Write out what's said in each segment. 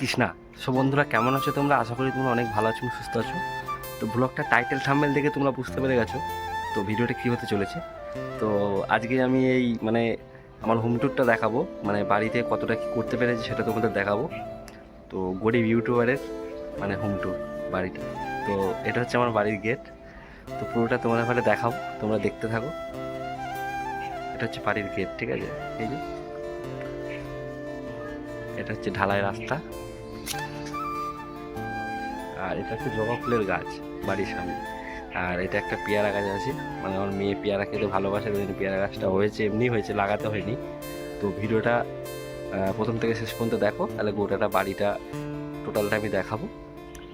Krishna. So বন্ধুরা, কেমন আছো তোমরা? আশা করি তোমরা অনেক ভালো আছো, সুস্থ আছো। তো ব্লগটা টাইটেল থাম্বেল দেখে তোমরা বুঝতে পেরে গেছো। তো ভিডিওটা কী হতে চলেছে? তো আজকে আমি এই মানে আমার হোম ট্যুরটা দেখাবো। মানে বাড়িতে কতটা কী করতে পেরেছি সেটা তোমাদের দেখাবো। তো গরিব ইউটিউবারের মানে হোম ট্যুর বাড়িটা। তো এটা হচ্ছে আমার বাড়ির গেট তো পুরোটা তোমাদের ভালো দেখাবো। তোমরা দেখতে থাকো। এটা হচ্ছে বাড়ির গেট ঠিক আছে? এই যে। এটা হচ্ছে ঢালাই রাস্তা। আর এটা হচ্ছে জবা ফুলের গাছ বাড়ির সামনে। আর এটা একটা পেয়ারা গাছ আছে। মানে আমার মেয়ে পেয়ারা খেতে ভালোবাসে ওই পেয়ারা গাছটা হয়েছে, এমনি হয়েছে, লাগাতে হয়নি। তো ভিডিওটা প্রথম থেকে শেষ পর্যন্ত দেখো, তাহলে গোটাটা বাড়িটা টোটালটা আমি দেখাবো।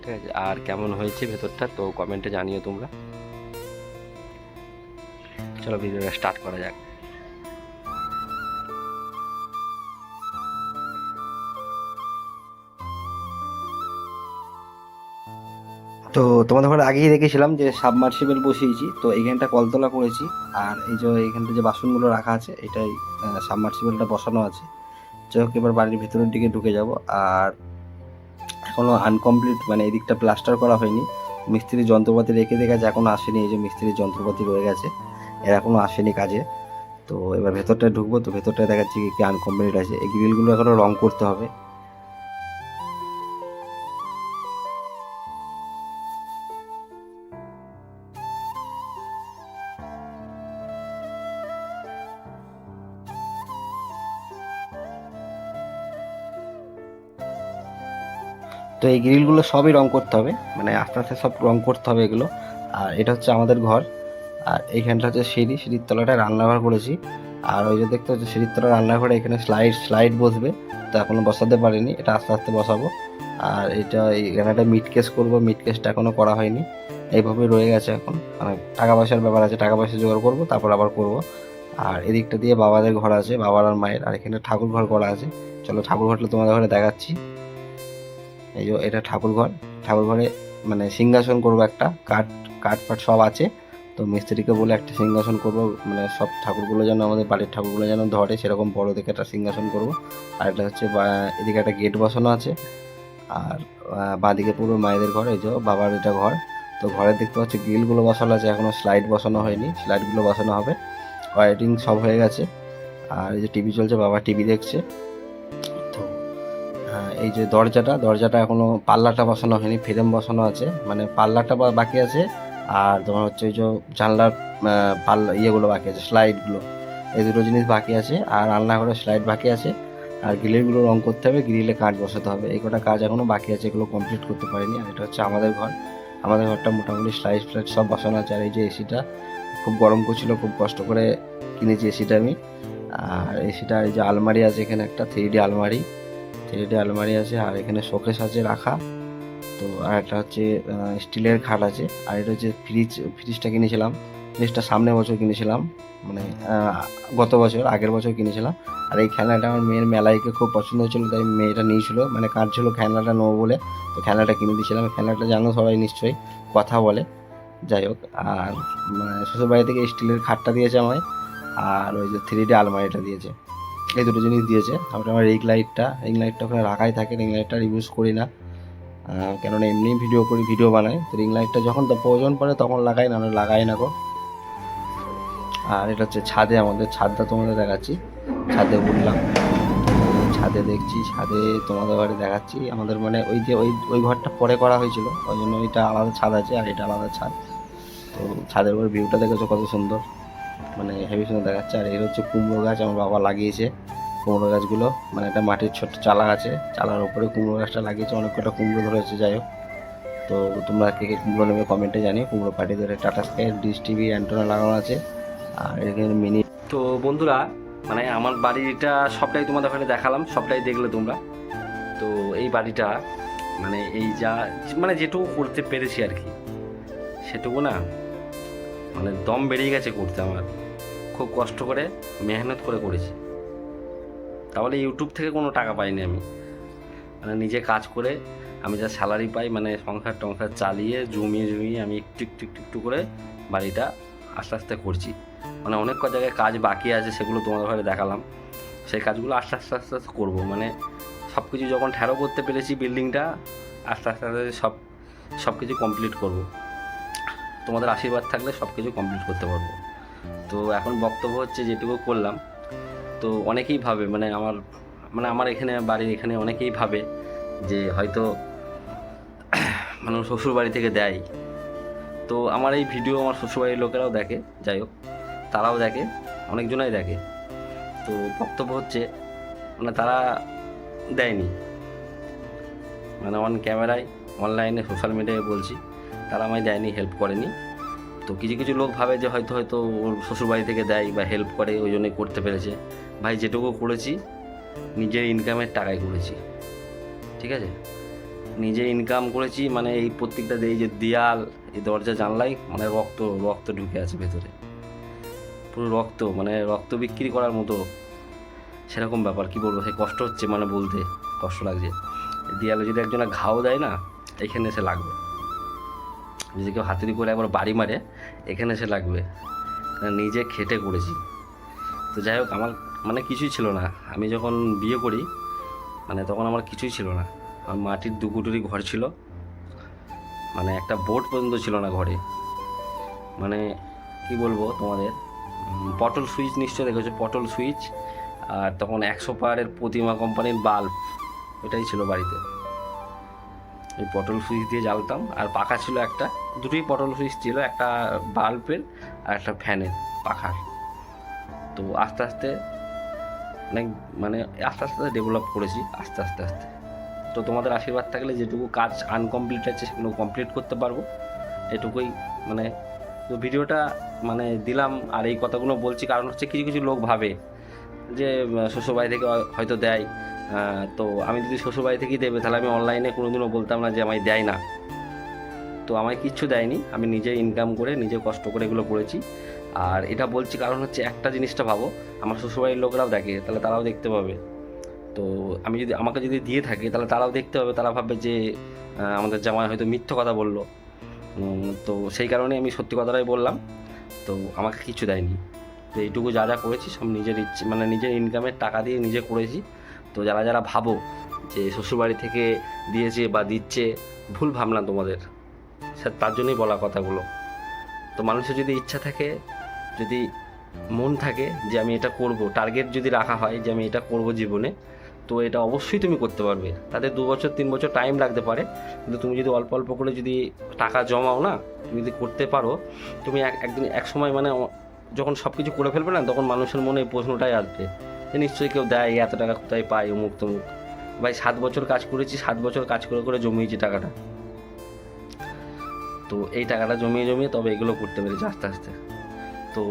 ঠিক আছে? আর কেমন হয়েছে ভেতরটা, তো কমেন্টে জানিও তোমরা। চলো ভিডিওটা স্টার্ট করা যাক। তো তোমাদের ঘরে আগেই দেখেছিলাম যে সাবমার্সিবল বসিয়েছি, তো এইখানটা কলতলা করেছি, আর এই যে এইখানটা যে বাসনগুলো রাখা আছে, এটাই সাবমার্সিবলটা বসানো আছে। যাই হোক, এবার বাড়ির ভিতরের দিকে ঢুকে যাব, আর এখনও আনকমপ্লিট মানে এদিকটা প্লাস্টার করা হয়নি। মিস্ত্রির যন্ত্রপাতি রেখে দিয়ে গেছে এখনও আসেনি, এই যে মিস্ত্রির যন্ত্রপাতি রয়ে গেছে, এরা এখনও আসেনি কাজে। তো এবার ভেতরটায় ঢুকবো, তো ভেতরটায় দেখাচ্ছি কি আনকমপ্লিট আছে। এই গ্রিলগুলো এখনও রং করতে হবে। তো এই গ্রিলগুলো সবই রং করতে হবে। মানে আস্তে আস্তে সব রং করতে হবে এগুলো। আর এটা হচ্ছে আমাদের ঘর। আর এইখানটা হচ্ছে সিঁড়ি। সিঁড়ির তলাটায় রান্নাঘর করেছি। আর ওই যে দেখতে হচ্ছে সিঁড়ির তলা রান্নাঘরে এখানে স্লাইড স্লাইড বসবে। তো এখনও বসাতে পারিনি। এটা আস্তে আস্তে বসাবো। আর এটা এখানে একটা মিট কেস করব। মিট কেসটা এখনও করা হয়নি। এইভাবে রয়ে গেছে এখন। মানে টাকা পয়সার ব্যাপার আছে। টাকা পয়সা জোগাড় করব, তারপর আবার করব। আর এদিকটা দিয়ে বাবাদের ঘর আছে, বাবার আর মায়ের। আর এখানে ঠাকুর ঘর করা আছে। চলো ঠাকুর ঘরটা তোমাদের ঘরে দেখাচ্ছি। এই যে এটা ঠাকুর ঘর ঠাকুর ঘরে মানে সিংহাসন করব একটা, কাঠ কাঠ ফাট সব আছে। তো মিস্ত্রিকে বলে একটা সিংহাসন করব মানে সব ঠাকুরগুলো যেন আমাদের বাড়ির ঠাকুরগুলো যেন ধরে, সেরকম বড় দেখে একটা সিংহাসন করব। আর এটা হচ্ছে এদিকে একটা গেট বসানো আছে। আর বাঁদিকে পুরো মায়েদের ঘর, এই যে বাবার এটা ঘর। তো ঘরে দেখতে পাচ্ছি গ্রিলগুলো বসানো আছে, এখনও স্লাইড বসানো হয়নি, স্লাইডগুলো বসানো হবে। ওয়াইটিং সব হয়ে গেছে। আর এই যে টিভি চলছে, বাবা টিভি দেখছে। এই যে দরজাটা দরজাটা এখনও পাল্লাটা বসানো হয়নি, ফ্রেম বসানো আছে। মানে পাল্লাটা বাকি আছে, আর তোমার হচ্ছে যে জানলার পাল্লা ইয়েগুলো বাকি আছে স্লাইডগুলো এই দুটো জিনিস বাকি আছে, আর রান্নাঘরের স্লাইড বাকি আছে। আর গ্রিলগুলো রং করতে হবে, গ্রিলে কাঠ বসাতে হবে। এই কটা কাজ এখনও বাকি আছে, এগুলো কমপ্লিট করতে পারিনি, আর এটা হচ্ছে আমাদের ঘর। আমাদের ঘরটা মোটামুটি স্লাইড ফ্লাইড সব বসানো আছে, আর এই যে এসিটা খুব গরম করছিল, খুব কষ্ট করে কিনেছি এসিটা আমি। আর এসিটা এই যে আলমারি আছে এখানে একটা থ্রি ডি আলমারি। থ্রি ডি আলমারি আছে, আর এখানে শোকেস আছে রাখা। তো আর একটা হচ্ছে স্টিলের খাট আছে। আর এটা হচ্ছে ফ্রিজ ফ্রিজটা কিনেছিলাম। ফ্রিজটা সামনে বছর কিনেছিলাম। মানে গত বছর, আগের বছর কিনেছিলাম। আর এই খেলনাটা আমার মেয়ের মেলাইকে খুব পছন্দ হয়েছিল, তাই মেয়েটা নিয়েছিল। মানে কাঁদছিল খেলনাটা নেব বলে। তো খেলনাটা কিনে দিয়েছিলাম। খেলনাটা জানো সবাই নিশ্চয়ই, কথা বলে। যাই হোক, আর মানে শ্বশুরবাড়ি থেকে স্টিলের খাটটা দিয়েছে আমায়। আর ওই যে থ্রি ডি আলমারিটা দিয়েছে। এই দুটো জিনিস দিয়েছে। তারপরে আমার রিং লাইটটা রিং লাইটটা ওখানে রাখাই থাকে রিং লাইটটা ইউজ করি না। কেননা এমনি ভিডিও করি ভিডিও বানাই। তো রিং লাইটটা যখন প্রয়োজন পড়ে তখন লাগাই না লাগাই না গো। আর এটা হচ্ছে ছাদে, আমাদের ছাদটা তোমাদের দেখাচ্ছি। ছাদে উঠলাম ছাদে দেখছি, ছাদে তোমাদের ঘরে দেখাচ্ছি। আমাদের মানে ওই যে ওই ওই ঘরটা পরে করা হয়েছিল। ওই জন্য ওইটা আলাদা ছাদ আছে আর এটা আলাদা ছাদ। তো ছাদের উপর ভিউটা দেখেছ কত সুন্দর? মানে হেভি সুন্দর দেখাচ্ছে। আর এর হচ্ছে কুমড়ো গাছ, আমার বাবা লাগিয়েছে কুমড়ো গাছগুলো। মানে একটা মাটির ছোট্ট চালা আছে, চালার উপরে কুমড়ো গাছটা লাগিয়েছে অনেক কটা কুমড়ো ধরেছে, যাই হোক। তো তোমরা কে কে কুমড়ো নেবে কমেন্টে জানিও। কুমড়ো পাটি ধরে Tata Sky dish TV antenna লাগানো আছে। আর এখানে মিনি তো বন্ধুরা মানে আমার বাড়িটা সবটাই তোমাদের ওখানে দেখালাম, সবটাই দেখলে তোমরা। তো এই বাড়িটা মানে এই যা মানে যেটুকু করতে পেরেছি আর কি, সেটুকু না মানে দম বেরিয়ে গেছে করতে আমার। খুব কষ্ট করে মেহনত করে করেছি। তাহলে ইউটিউব থেকে কোনো টাকা পাইনি আমি। মানে নিজে কাজ করে আমি যা স্যালারি পাই মানে সংসার টংসার চালিয়ে জমিয়ে জমিয়ে আমি একটু একটু একটু একটু করে বাড়িটা আস্তে আস্তে করছি। মানে অনেক ক জায়গায় কাজ বাকি আছে সেগুলো তোমাদের ঘরে দেখালাম। সেই কাজগুলো আস্তে আস্তে আস্তে আস্তে করব। মানে সব কিছু যখন ঠেরো করতে পেরেছি বিল্ডিংটা আস্তে আস্তে আস্তে সব সব কিছু কমপ্লিট করব। তোমাদের আশীর্বাদ থাকলে সব কিছু কমপ্লিট করতে পারব। তো এখন বক্তব্য হচ্ছে যেটুকু করলাম। তো অনেকেই ভাবে মানে আমার মানে আমার এখানে, বাড়ির এখানে অনেকেই ভাবে যে হয়তো মানে শ্বশুর বাড়ি থেকে দেয়। তো আমার এই ভিডিও আমার শ্বশুরবাড়ির লোকেরাও দেখে, যাই হোক, তারাও দেখে, অনেকজনাই দেখে। তো বক্তব্য হচ্ছে মানে তারা দেয়নি। মানে অন ক্যামেরায়, অনলাইনে, সোশ্যাল মিডিয়ায় বলছি, তারা আমায় দেয়নি, হেল্প করেনি। তো কিছু কিছু লোক ভাবে যে হয়তো হয়তো ওর শ্বশুরবাড়ি থেকে দেয় বা হেল্প করে, ওই জন্যই করতে পেরেছে। ভাই, যেটুকু করেছি, নিজের ইনকামের টাকায় করেছি। ঠিক আছে? নিজে ইনকাম করেছি মানে এই প্রত্যেকটা এই যে দেয়াল, এই দরজা, জানলাই মানে রক্ত রক্ত ঢুকে আছে ভেতরে। পুরো রক্ত মানে রক্ত বিক্রি করার মতো সেরকম ব্যাপার, কি বলব? সেই কষ্ট হচ্ছে মানে বলতে, কষ্ট লাগছে। দেয়ালে যদি একজনে ঘাও দেয় না, এখানে এসে লাগবে। যদি কেউ হাতুড়ি করে একবার বাড়ি মারে, এখানে এসে লাগবে। নিজে খেটে করেছি। তো যাই হোক, আমার মানে কিছুই ছিল না। আমি যখন বিয়ে করি মানে তখন আমার কিছুই ছিল না। আমার মাটির দু কুটুরি ঘর ছিল। মানে একটা বোট পর্যন্ত ছিল না ঘরে। মানে কি বলব তোমাদের? পটল সুইচ নিশ্চয় দেখেছ, পটল সুইচ আর তখন একশো পাওয়ারের প্রতিমা কোম্পানির বাল্ব এটাই ছিল বাড়িতে। এই পটল সুইচ দিয়ে জ্বালতাম। আর পাখা ছিল একটা, দুটোই পটল ফ্রিজ ছিল, একটা বাল্বের আর একটা ফ্যানের পাখার তো আস্তে আস্তে অনেক মানে আস্তে আস্তে ডেভেলপ করেছি, আস্তে আস্তে আস্তে। তো তোমাদের আশীর্বাদ থাকলে যেটুকু কাজ আনকমপ্লিট আছে সেগুলো কমপ্লিট করতে পারব। এটুকুই মানে তো ভিডিওটা মানে দিলাম, আর এই কথাগুলো বলছি, কারণ হচ্ছে কিছু কিছু লোক ভাবে যে শ্বশুরবাড়ি থেকে হয়তো দেয়। তো আমি যদি শ্বশুরবাড়ি থেকেই দেবে, তাহলে আমি অনলাইনে কোনোদিনও বলতাম না যে আমায় দেয় না। তো আমায় কিচ্ছু দেয়নি। আমি নিজে ইনকাম করে, নিজে কষ্ট করে এগুলো করেছি। আর এটা বলছি কারণ হচ্ছে একটা জিনিসটা ভাবো, আমার শ্বশুরবাড়ির লোকরাও দেখে, তাহলে তারাও দেখতে পাবে। তো আমি যদি, আমাকে যদি দিয়ে থাকে, তাহলে তারাও দেখতে পাবে, তারা ভাববে যে আমাদের জামাই হয়তো মিথ্য কথা বলল। তো সেই কারণে আমি সত্যি কথাটাই বললাম। তো আমাকে কিছু দেয়নি। তো এইটুকু যা যা করেছি, সব নিজের ইচ্ছে মানে নিজের ইনকামের টাকা দিয়ে নিজে করেছি। তো যারা যারা ভাবো যে শ্বশুরবাড়ি থেকে দিয়েছে বা দিচ্ছে, ভুল ভাবনা তোমাদের। সে- তার জন্যই বলা কথাগুলো। তো মানুষের যদি ইচ্ছা থাকে, যদি মন থাকে যে আমি এটা করব টার্গেট যদি রাখা হয় যে আমি এটা করব জীবনে, তো এটা অবশ্যই তুমি করতে পারবে। তাদের দু বছর, তিন বছর টাইম লাগতে পারে। কিন্তু তুমি যদি অল্প অল্প করে যদি টাকা জমাও না, তুমি যদি করতে পারো, তুমি এক, একদিন এক সময় মানে যখন সব কিছু করে ফেলবে না, তখন মানুষের মনে এই প্রশ্নটাই আসবে। যে নিশ্চয়ই কেউ দেয়, এত টাকা কোথায় পায় অমুক তমুক। ভাই, সাত বছর কাজ করেছি, সাত বছর কাজ করে করে জমিয়েছি টাকাটা। তো এই টাকাটা জমিয়ে জমিয়ে তবে এগুলো করতে পেরেছি আস্তে আস্তে। তো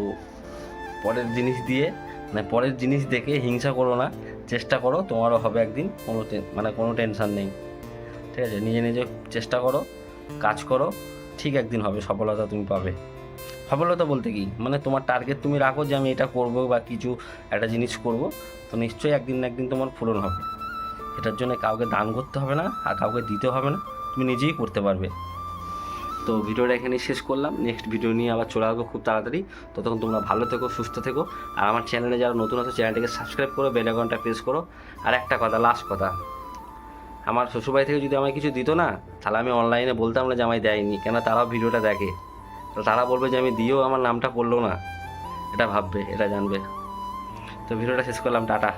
পরের জিনিস দিয়ে মানে পরের জিনিস দেখে হিংসা করো না, চেষ্টা করো, তোমারও হবে একদিন, কোনো মানে কোনো টেনশন নেই। ঠিক আছে? নিজে নিজে চেষ্টা করো, কাজ করো, ঠিক একদিন হবে, সফলতা তুমি পাবে। সফলতা বলতে কি? মানে তোমার টার্গেট তুমি রাখো যে আমি এটা করব বা কিছু একটা জিনিস করব, তো নিশ্চয়ই একদিন না একদিন তোমার পূরণ হবে। এটার জন্য কাউকে দান করতে হবে না আর কাউকে দিতে হবে না, তুমি নিজেই করতে পারবে। তো ভিডিওটা এখানেই শেষ করলাম। নেক্সট ভিডিও নিয়ে আবার চলে আসব খুব তাড়াতাড়ি। ততক্ষণ তোমরা ভালো থেকো, সুস্থ থেকো। আর আমার চ্যানেলে যারা নতুন আছে চ্যানেলটাকে সাবস্ক্রাইব করো বেল আইকনটা প্রেস করো। আর একটা কথা লাস্ট কথা। আমার শ্বশুরবাড়ি থেকে যদি আমায় কিছু দিত না, তাহলে আমি অনলাইনে বলতাম না যে আমায় দেয়নি কেন তারাও ভিডিওটা দেখে। তারা বলবে যে আমি দিয়েও আমার নামটা পড়ল না। এটা ভাববে, এটা জানবে। তো ভিডিওটা শেষ করলাম, টাটা।